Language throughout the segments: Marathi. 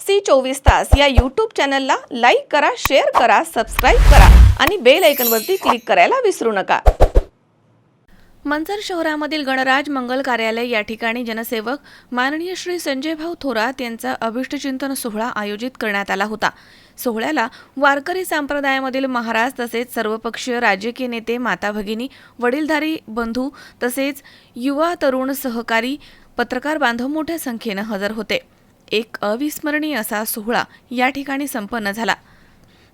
सी चोवीस तास या यूट्यूब चॅनलला लाईक करा शेअर करा सबस्क्राईब करा आणि बेल ऐकनवरती क्लिक करायला विसरू नका. मंचर शहरामधील गणराज मंगल कार्यालय या ठिकाणी जनसेवक माननीय श्री संजय भाऊ थोरात यांचा अभिष्टचिंतन सोहळा आयोजित करण्यात आला होता. सोहळ्याला वारकरी संप्रदायामधील महाराज तसेच सर्वपक्षीय राजकीय नेते माता भगिनी वडीलधारी बंधू तसेच युवा तरुण सहकारी पत्रकार बांधव मोठ्या संख्येनं हजर होते. एक अविस्मरणीय असा सोहळा या ठिकाणी संपन्न झाला.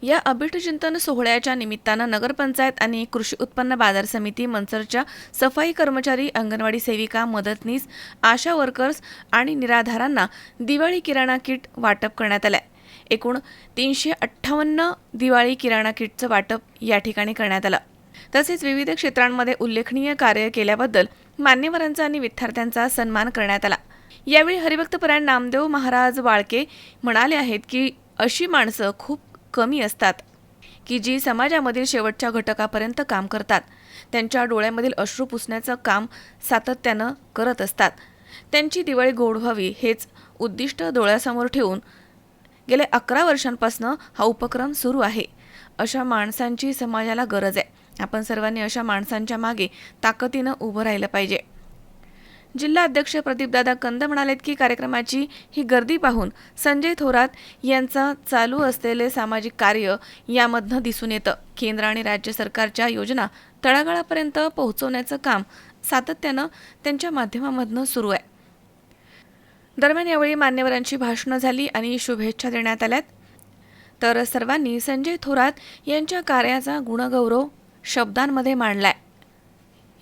या अभिष्टचिंतन सोहळ्याच्या निमित्तानं नगरपंचायत आणि कृषी उत्पन्न बाजार समिती मंचरच्या सफाई कर्मचारी अंगणवाडी सेविका मदतनीस आशा वर्कर्स आणि निराधारांना दिवाळी किराणा किट वाटप करण्यात आलं एकूण तीनशे अठ्ठावन्न दिवाळी किराणा किटचं वाटप या ठिकाणी करण्यात आलं. तसेच विविध क्षेत्रांमध्ये उल्लेखनीय कार्य केल्याबद्दल मान्यवरांचा आणि विद्यार्थ्यांचा सन्मान करण्यात आला. यावेळी हरिभक्तपरायण नामदेव महाराज वाळके म्हणाले आहेत की अशी माणसं खूप कमी असतात की जी समाजामधील शेवटच्या घटकापर्यंत काम करतात. त्यांच्या डोळ्यामधील अश्रू पुसण्याचं काम सातत्यानं करत असतात. त्यांची दिवाळी गोड व्हावी हेच उद्दिष्ट डोळ्यासमोर ठेवून गेले अकरा वर्षांपासून हा उपक्रम सुरू आहे. अशा माणसांची समाजाला गरज आहे. आपण सर्वांनी अशा माणसांच्या मागे ताकदीनं उभं राहिलं पाहिजे. जिल्हा अध्यक्ष प्रदीपदादा कंद म्हणालेत की कार्यक्रमाची ही गर्दी पाहून संजय थोरात यांचा चालू असलेले सामाजिक कार्य यामधनं दिसून येतं. केंद्र आणि राज्य सरकारच्या योजना तळागाळापर्यंत पोहोचवण्याचं काम सातत्यानं त्यांच्या माध्यमामधनं सुरू आहे. दरम्यान यावेळी मान्यवरांची भाषणं झाली आणि शुभेच्छा देण्यात आल्यात. तर सर्वांनी संजय थोरात यांच्या कार्याचा गुणगौरव शब्दांमध्ये मांडलाय.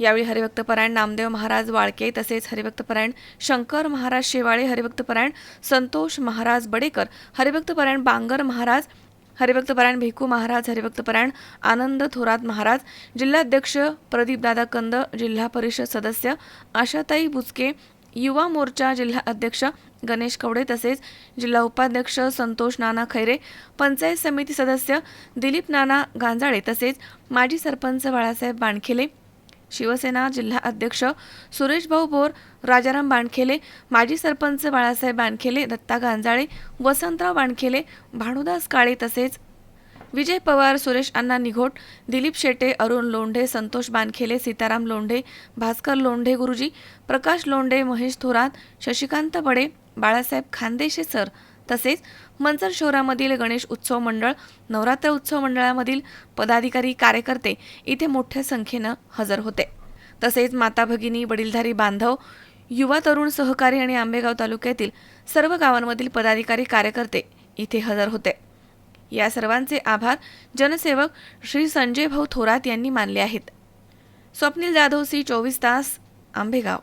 यावेळी हरिभक्तपरायण नामदेव महाराज वाळके तसेच हरिभक्तपरायण शंकर महाराज शेवाळे हरिभक्तपरायण संतोष महाराज बडेकर हरिभक्तपरायण बांगर महाराज हरिभक्तपरायण भिकू महाराज हरिभक्तपरायण आनंद थोरात महाराज जिल्हाध्यक्ष प्रदीपदादा कंद जिल्हा परिषद सदस्य आशाताई बुचके युवा मोर्चा जिल्हा अध्यक्ष गणेश कवडे तसेच जिल्हा उपाध्यक्ष संतोष नाना खैरे पंचायत समिती सदस्य दिलीप नाना गांजाळे तसेच माजी सरपंच बाळासाहेब बाणखेले शिवसेना जिल्हा अध्यक्ष सुरेश भाऊ बोर राजाराम बाणखेले माजी सरपंच बाळासाहेब बाणखेले दत्ता गांजाळे वसंतराव बाणखेले भानुदास काळे तसेच विजय पवार सुरेश अण्णा निघोट दिलीप शेटे अरुण लोंढे संतोष बानखेले सीताराम लोंढे भास्कर लोंढे गुरुजी प्रकाश लोंढे महेश थोरात शशिकांत बडे बाळासाहेब खानदेशे सर तसेच मंचर शहरामधील गणेश उत्सव मंडळ नवरात्र उत्सव मंडळामधील पदाधिकारी कार्यकर्ते इथे मोठ्या संख्येनं हजर होते. तसेच माता भगिनी वडीलधारी बांधव युवा तरुण सहकारी आणि आंबेगाव तालुक्यातील सर्व गावांमधील पदाधिकारी कार्यकर्ते इथे हजर होते. या सर्वांचे आभार जनसेवक श्री संजय भाऊ थोरात यांनी मानले आहेत. स्वप्नील जाधव सी चोवीस तास आंबेगाव.